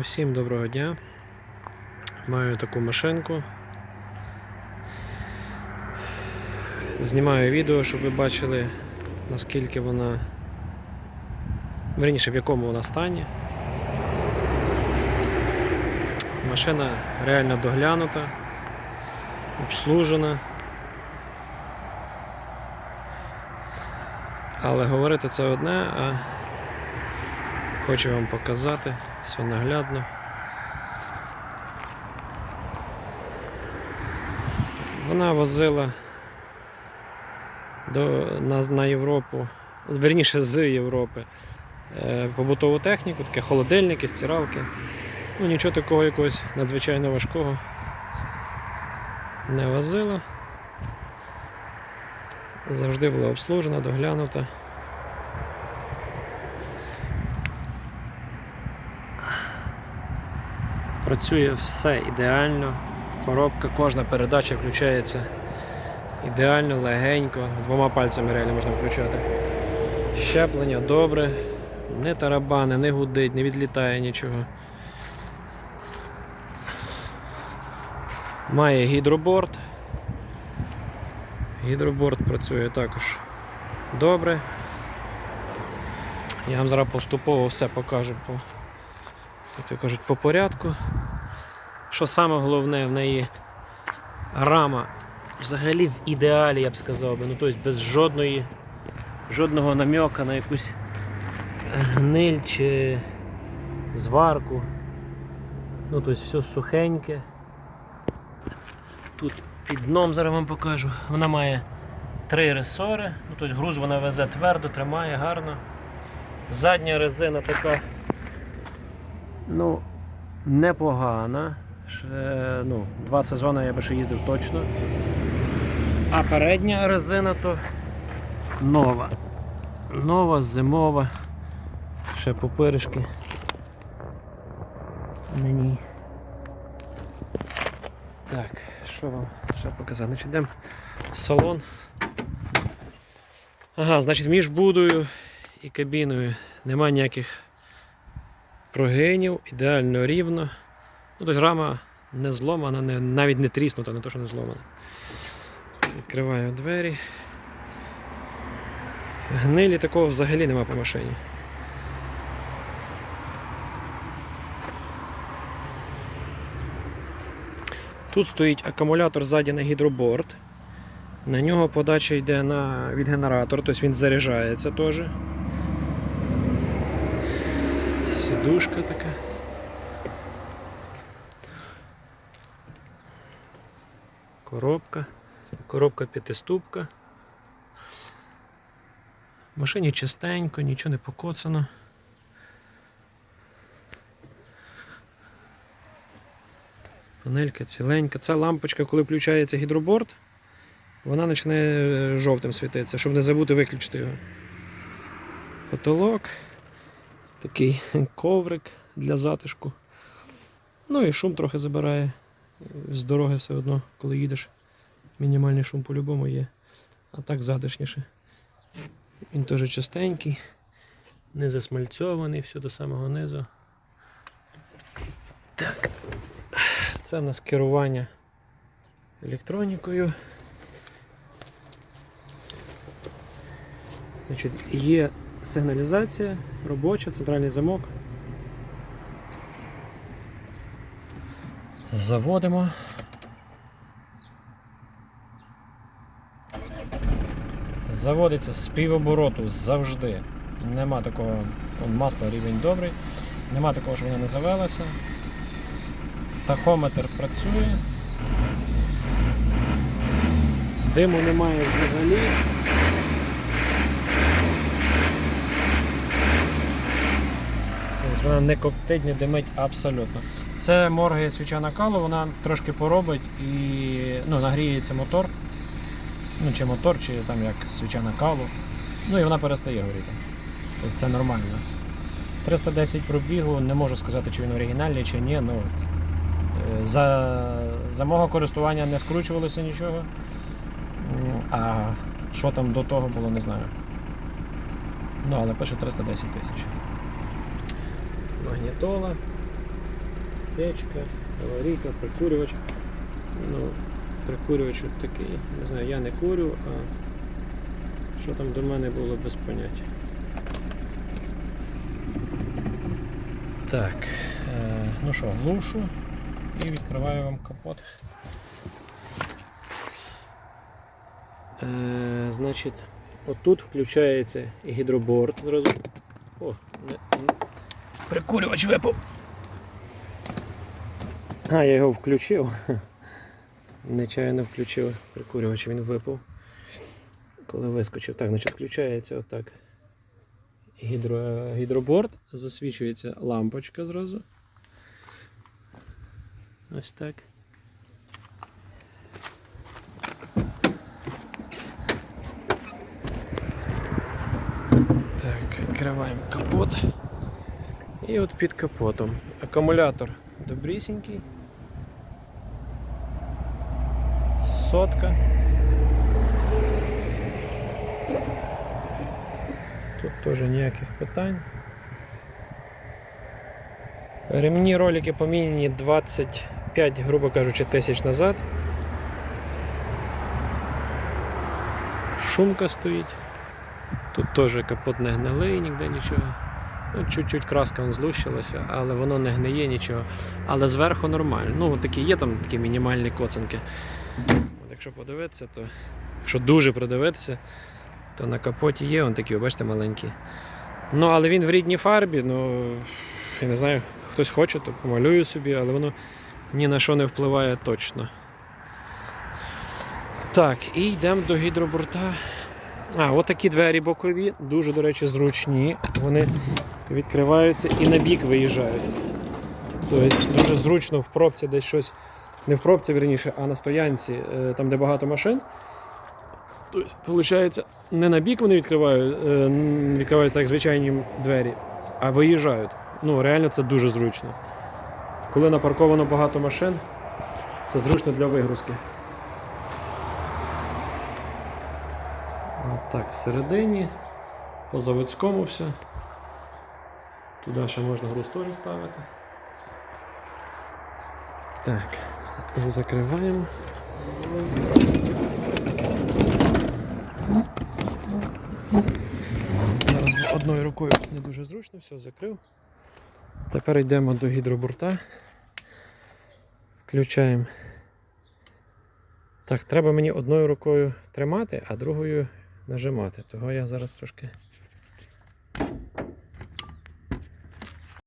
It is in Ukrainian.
Усім доброго дня. Маю таку машинку. Знімаю відео, щоб ви бачили, наскільки вона. Верніше, в якому вона стані. Машина реально доглянута, обслужена. Але говорити це одне, а хочу вам показати все наглядно. Вона возила до, на, на Європу, верніше з Європи, е, побутову техніку, таке холодильники, стиралки. Ну, нічого такого якогось надзвичайно важкого не возила. Завжди була обслужена, доглянута. Працює все ідеально. Коробка, кожна передача включається ідеально, легенько, двома пальцями реально можна включати. Щеплення добре, не тарабане, не гудить, не відлітає нічого. Має гідроборд. Гідроборд працює також добре. Я вам зараз поступово все покажу по, то кажуть, по порядку. Що саме головне в неї рама взагалі в ідеалі, я б сказав би, ну тобто без жодної, жодного намьока на якусь гниль чи зварку. Ну, тобто все сухеньке. Тут під дном зараз вам покажу. Вона має три ресори, ну, тобто груз вона везе твердо, тримає гарно. Задня резина така ну, непогана. Ще, ну, два сезони я би ще їздив точно. А передня резина то нова. Нова, зимова. Ще пупиришки на ній. Так, що вам ще показати? Значить, йдемо в салон. Ага, значить, між будою і кабіною немає ніяких прогинів, ідеально рівно. Ну, тобто рама не зломана, не, навіть не тріснута, не то, що не зломана. Відкриваю двері. Гнилі такого взагалі нема по машині. Тут стоїть акумулятор ззаді на гідроборд. На нього подача йде на, від генератора, тобто він заряджається теж. Сідушка така. Коробка. Коробка п'ятиступка. В машині чистенько, нічого не покоцано. Панелька ціленька. Ця лампочка, коли включається гідроборд, вона починає е, жовтим світитися, щоб не забути виключити його. Потолок, такий коврик для затишку. Ну і шум трохи забирає. З дороги все одно, коли їдеш. Мінімальний шум по-любому є. А так затишніше. Він теж чистенький, не засмальцьований, все до самого низу. Так. Це в нас керування електронікою. Значить, Є сигналізація, робоча, центральний замок. Заводимо. Заводиться з півобороту завжди. Нема такого, масло рівень добрий, нема такого, що вона не завелася. Тахометр працює. Диму немає взагалі. Тобто вона не коптить, не димить абсолютно. Це моргає свіча накалу, вона трошки поробить і ну, нагріється мотор. Ну, чи мотор, чи там як свіча накалу. Ну і вона перестає горіти. Тобто це нормально. 310 пробігу, не можу сказати, чи він оригінальний, чи ні. Ну, е, за, за мого користування не скручувалося нічого. А що там до того було, не знаю. Ну, але пише 310 тисяч. Магнітола. печка, аварійка, прикурювач. Ну, прикурювач от такий. Не знаю, я не курю, а що там до мене було без поняття. Так, е, ну що, глушу і відкриваю вам капот. Е, значить, отут включається гідроборд зразу. О, не, прикурювач випав. А, я його включив. Нечайно включив прикурювач, він випав. Коли вискочив. Так, значить включається отак. Гідро, гідроборд, засвічується лампочка зразу. Ось так. Так, відкриваємо капот. І от під капотом. Акумулятор добрісінький. Сотка. Тут теж ніяких питань. Ремні ролики поміняні 25, грубо кажучи, тисяч назад. Шумка стоїть. Тут теж капот не гнилий, ніде нічого. Ну, чуть-чуть краска злущилася, але воно не гниє нічого. Але зверху нормально. Ну, такі є там такі мінімальні коцанки. От якщо подивитися, то якщо дуже придивитися, то на капоті є он такі, бачите, маленькі. Ну, але він в рідній фарбі, ну я не знаю, хтось хоче, то помалюю собі, але воно ні на що не впливає точно. Так, і йдемо до гідроборта. А, отакі двері бокові, дуже, до речі, зручні. Вони відкриваються і на бік виїжджають. Тобто дуже зручно в пробці десь щось. Не в пробці, вірніше, а на стоянці, е, там, де багато машин. Тобто, виходить, не на бік вони відкривають, е, відкриваються як звичайні двері, а виїжджають. Ну, реально це дуже зручно. Коли напарковано багато машин, це зручно для вигрузки. Так, всередині, по заводському все. Туди ще можна груз теж ставити. Так, закриваємо. Зараз одною рукою не дуже зручно, все закрив. Тепер йдемо до гідроборта. Включаємо. Так, треба мені одною рукою тримати, а другою нажимати. Того я зараз трошки